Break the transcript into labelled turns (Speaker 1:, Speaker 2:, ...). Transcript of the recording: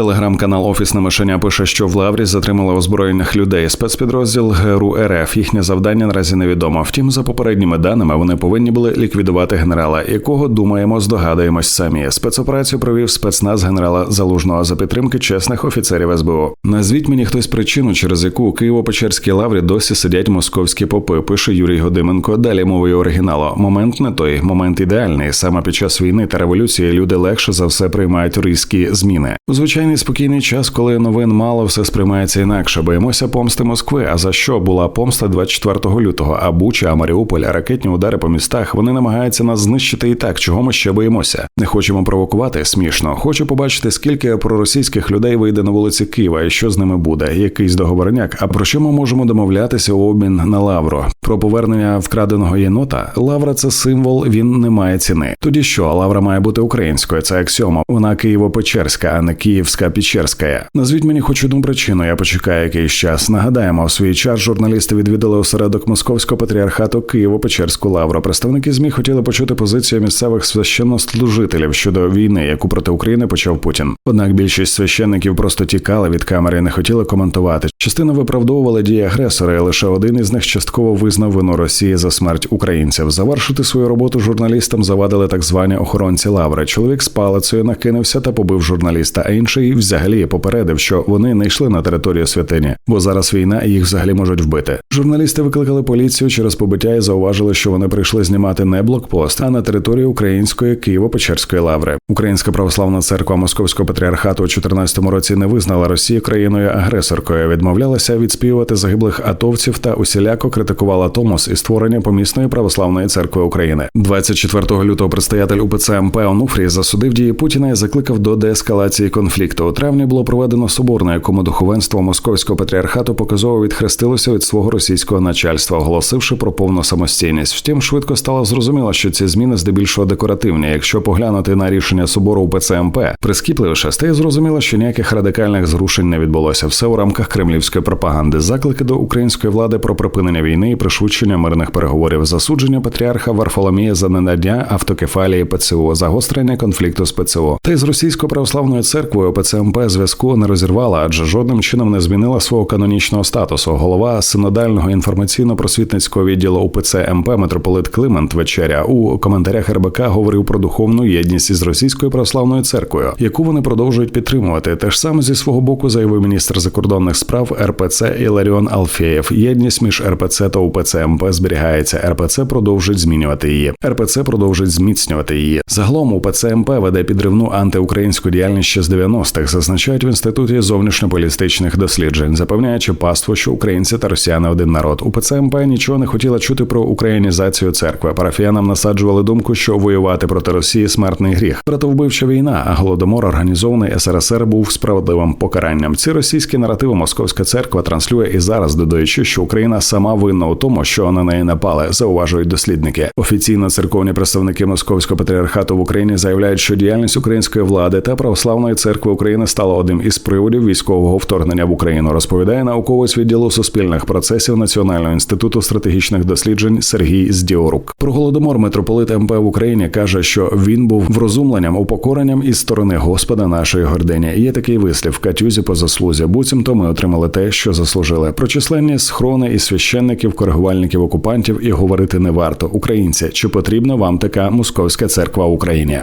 Speaker 1: Телеграм-канал Офісне мишеня пише, що в Лаврі затримали озброєних людей. Спецпідрозділ ГРУ РФ. Їхнє завдання наразі невідомо. Втім, за попередніми даними вони повинні були ліквідувати генерала, якого думаємо, здогадуємось самі. Спецоперацію провів спецназ генерала Залужного за підтримки чесних офіцерів СБУ. Назвіть мені хтось причину, через яку у Києво-Печерській лаврі досі сидять московські попи. Пише Юрій Годименко. Далі мовою оригіналу. Момент не той, момент ідеальний. Саме під час війни та революції люди легше за все приймають різкі зміни. У звичайний спокійний час, коли новин мало, все сприймається інакше. Боїмося помсти Москви. А за що була помста 24 лютого? А Буча, а Маріуполь, ракетні удари по містах. Вони намагаються нас знищити і так. Чого ми ще боїмося? Не хочемо провокувати. Смішно. Хочу побачити, скільки проросійських людей вийде на вулиці Києва і що з ними буде. Якийсь договорняк. А про що ми можемо домовлятися у обмін на лавру? Про повернення вкраденого єнота. Лавра це символ, він не має ціни. Тоді що лавра має бути українською? Це аксіома. Вона Києво-Печерська, а не Київська Печерська. Назвіть мені хоч одну причину. Я почекаю якийсь час. Нагадаємо, у свій час журналісти відвідали осередок московського патріархату Києво-Печерську лавру. Представники змі хотіли почути позицію місцевих священнослужителів щодо війни, яку проти України почав Путін. Однак більшість священників просто тікали від камери і не хотіли коментувати. Частина виправдовувала дії агресора, і лише один із них частково визнав вину Росії за смерть українців. Завершити свою роботу журналістам завадили так звані охоронці лаври. Чоловік з палицею накинувся та побив журналіста, а інший взагалі попередив, що вони не йшли на територію святині, бо зараз війна і їх взагалі можуть вбити. Журналісти викликали поліцію через побиття і зауважили, що вони прийшли знімати не блокпост, а на територію української Києво-Печерської лаври. Українська православна церква Московського патріархату у 2014 році не визнала Росію країною агресоркою, відмовлялася відспівувати загиблих атовців та усіляко критикувала Томос і створення помісної православної церкви України. 24 лютого предстоятель УПЦ МП Онуфрій засудив дії Путіна і закликав до деескалації конфлікту. У травні було проведено собор, на якому духовенство московського патріархату показово відхрестилося від свого російського начальства, оголосивши про повну самостійність. Втім, швидко стало зрозуміло, що ці зміни здебільшого декоративні. Якщо поглянути на рішення собору УПЦ МП, прискіпливіше стає зрозуміло, що ніяких радикальних зрушень не відбулося. Все у рамках кремлівської пропаганди. Заклики до української влади про припинення війни і пришвидшення мирних переговорів, засудження патріарха Варфоломія за ненадання автокефалії ПЦУ, загострення конфлікту з ПЦУ. Та й з російською православною церквою ПЦМП зв'язку не розірвала, адже жодним чином не змінила свого канонічного статусу. Голова синодального інформаційно-просвітницького відділу УПЦ МП митрополит Климент Вечеря у коментарях РБК говорив про духовну єдність із російською православною церквою, яку вони продовжують підтримувати. Те ж саме зі свого боку заявив міністр закордонних справ РПЦ Іларіон Алфєєв. Єдність між РПЦ та УПЦ МП зберігається. РПЦ продовжить змінювати її. РПЦ продовжить зміцнювати її. Загалом УПЦ МП веде підривну антиукраїнську діяльність ще з 90-х, зазначають в інституті зовнішньополітичних досліджень, запевняючи паство, що українці та росіяни один народ. УПЦ МП нічого не хотіла чути про українізацію церкви. Парафіянам насаджували думку, що воювати проти Росії смертний гріх. Братовбивча війна, а голодомор організований СРСР був справедливим покаранням. Ці російські наративи Московська церква транслює і зараз, додаючи, що Україна сама винна у тому, що на неї напали, зауважують дослідники. Офіційно церковні представники Московського патріархату в Україні заявляють, що діяльність української влади та православної церкви України стала одним із приводів військового вторгнення в Україну. Розповідає науковець відділу суспільних процесів Національного інституту стратегічних досліджень Сергій Здіорук. Про голодомор митрополит МП в Україні каже, що він був врозумленням, упокоренням із сторони Господа нашої гордині. Є такий вислів катюзі по заслузі. Буцімто ми отримали те, що заслужили. Про численні схорони і священників, коригувальників окупантів і говорити не варто. Українці, чи потрібна вам така московська церква в Україні?